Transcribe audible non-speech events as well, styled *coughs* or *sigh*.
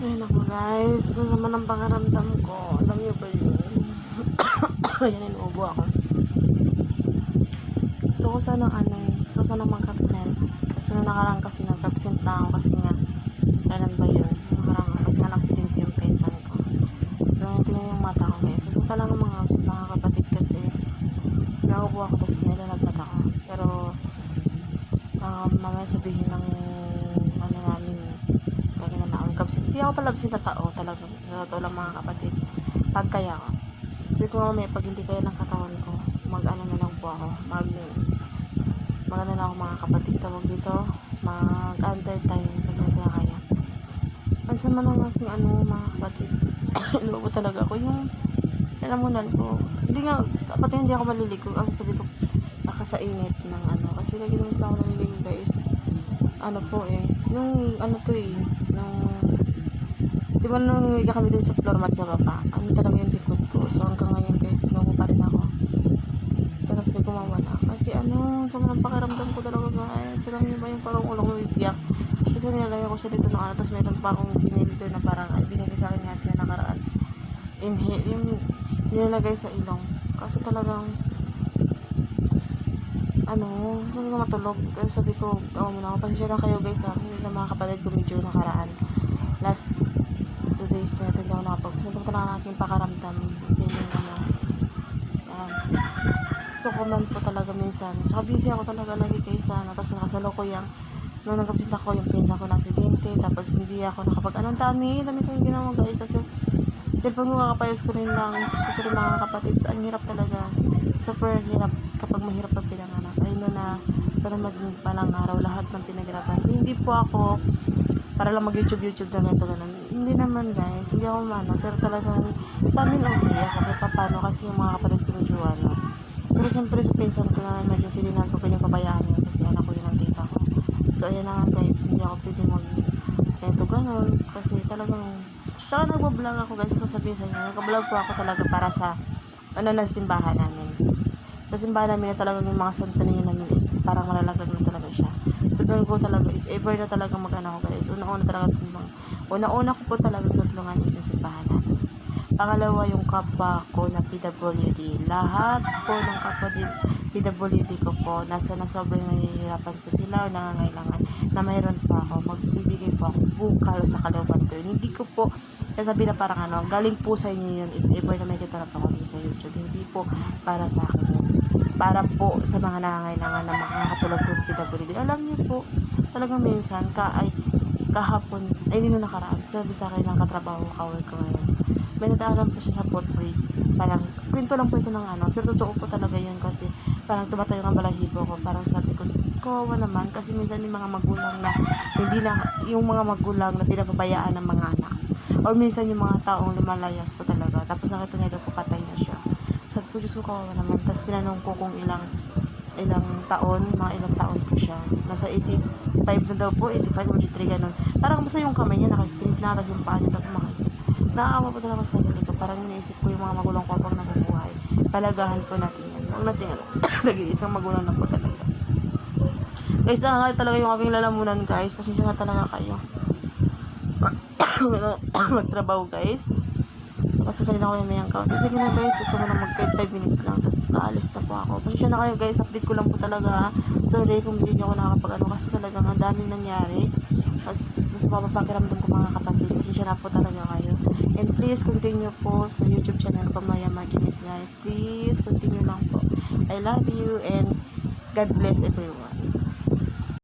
Ayun ako guys, sa sama ng pangaramdam ko. Alam niyo ba yun? *coughs* Ayan, inuubo ako. Gusto ko sana ano eh, gusto ko sana mag-absent. Kasi nung nakarang kasi nag-absent na ako kasi nga, kailan ba yun? Nakarang kasi nga naksidente yung pinsan ko. So, tingnan yung mata ko guys. Gusto ko talaga mag-absent mga kapatid kasi nauubo ako tapos nilalagmat ako. Pero, um, mamaya sabihin ng ano namin, talaga na ako kabsit. Hindi ako pala absent na tao talaga. Totoo lang mga kapatid. Pag kaya ko. Sabi ko mamaya, pag hindi kaya ng katawan ko, mag ano na lang po ako. Mag, mag ano na ako mga kapatid. Tawag dito, mag under time. Pag hindi na kaya. Ang sama ng aking ano mga kapatid. *laughs* Inuubo talaga ako. Yung, alam mo na ko. Hindi nga, dapat hindi ako maliligo. Kasi sabi ko, baka sa init ng ano. Kasi lagi naman ako naliligo guys. Ano po eh. Nung ano to eh. Nung Simula nung umiga kami din sa floor mat sa baba, ano talaga yung likod ko. So hanggang ngayon guys, naku pa rin ako. So kasi may kumawala. Kasi ano, sa mga pakiramdam ko talaga guys. Alam niyo ba yung parang ulo ko ibiyak. Kasi nilalagay ko siya dito ng ano, tapos meron pa akong binili doon na parang ay, binili sa akin nga na nakaraan. Inhale, yung nilalagay sa ilong. Kasi talagang ano, sabi ko matulog. Pero sabi ko, gawa muna ako. Pasensya na kayo guys ha. Hindi na mga kapatid ko medyo nakaraan. Last days na ito, hindi ako nakapag. Gusto ko talaga natin pakaramdam. Hindi yung ano. Yan. Gusto ko man po talaga minsan. Tsaka busy ako talaga lagi kaysa ano. Tapos nakasalo ko yung nung nagkapit ako yung pinsan ko ng aksidente. Tapos hindi ako nakapag anong dami. Dami ko yung ginawa guys. Tapos yung dahil pag makakapayos ko rin lang, gusto ko mga kapatid, ang hirap talaga. Super hirap kapag mahirap ang pinanganak. Ayun na na, sana maging palang araw lahat ng pinaghirapan. Hindi po ako para lang mag-YouTube, YouTube na ganito, ganun. Hindi naman guys, hindi ako mano, pero talagang sa amin okay ako kahit paano kasi yung mga kapatid ko medyo ano. Pero siyempre sa pinsan ko na medyo silinan ko pinapabayaan yun kasi anak ko yun ang tita ko. So ayan na nga guys, hindi ako pwede mag ganito ganun kasi talagang Tsaka nagbablog ako guys, ko sabihin sa inyo, nagbablog po ako talaga para sa ano na simbahan namin. Sa simbahan namin na talagang yung mga santo ninyo namin is parang malalaglag na talaga siya. So doon ko talaga, if ever na talaga mag-ano ako guys, una-una talaga tulungan. Una-una ko po talaga tutulungan is yung simbahan namin. Pangalawa yung kapwa ko na PWD. Lahat po ng kapwa din PWD ko po, nasa na sobrang nahihirapan po sila o nangangailangan na mayroon pa ako, magbibigay po ako bukal sa kalooban ko. Hindi ko po sasabi na parang ano, galing po sa inyo yun if ever na may kita na ako sa YouTube. Hindi po para sa akin yun. Para po sa mga nangangailangan na makakatulad ko ng PWD. Alam niyo po, talagang minsan, ka, ay, kahapon, ay hindi na nakaraan, sabi sa akin ng katrabaho kawal ko ngayon. May nadaanan po siya sa footbridge. Parang, kwento lang po ito ng ano, pero totoo po talaga yun kasi parang tumatayo ang balahibo ko. Parang sabi ko, kawawa naman kasi minsan yung mga magulang na hindi na, yung mga magulang na pinapabayaan ng mga anak. Or minsan yung mga taong lumalayas po talaga. Tapos nakita niya daw po patay na siya. Sabi ko, Diyos ko kawawa naman. Tapos tinanong ko kung ilang ilang taon, mga ilang taon po siya. Nasa 85 na daw po, 85 or 83 ganun. Parang basta yung kamay niya naka-straight na, tapos yung paa niya daw naka-straight. Nakakaawa po talaga sa sarili ko. Parang iniisip ko yung mga magulang ko pag nabubuhay. Palagahan po natin yan. Huwag natin ano, *laughs* nag-iisang magulang na po talaga. Guys, nakakaya talaga yung aming lalamunan guys. Pasensya na talaga kayo. *coughs* magtrabaho guys. Kasi kanina ko yung may account. Sige na guys, gusto mo na mag 5 minutes lang. Tapos aalis na po ako. Pasensya na kayo guys, update ko lang po talaga. Sorry kung hindi nyo ako nakakapag ano. Kasi talagang ang daming nangyari. Mas, mas mapapakiramdam ko mga kapatid. Pasensya na po talaga kayo. And please continue po sa YouTube channel ko Maria Martinez guys. Please continue lang po. I love you and God bless everyone.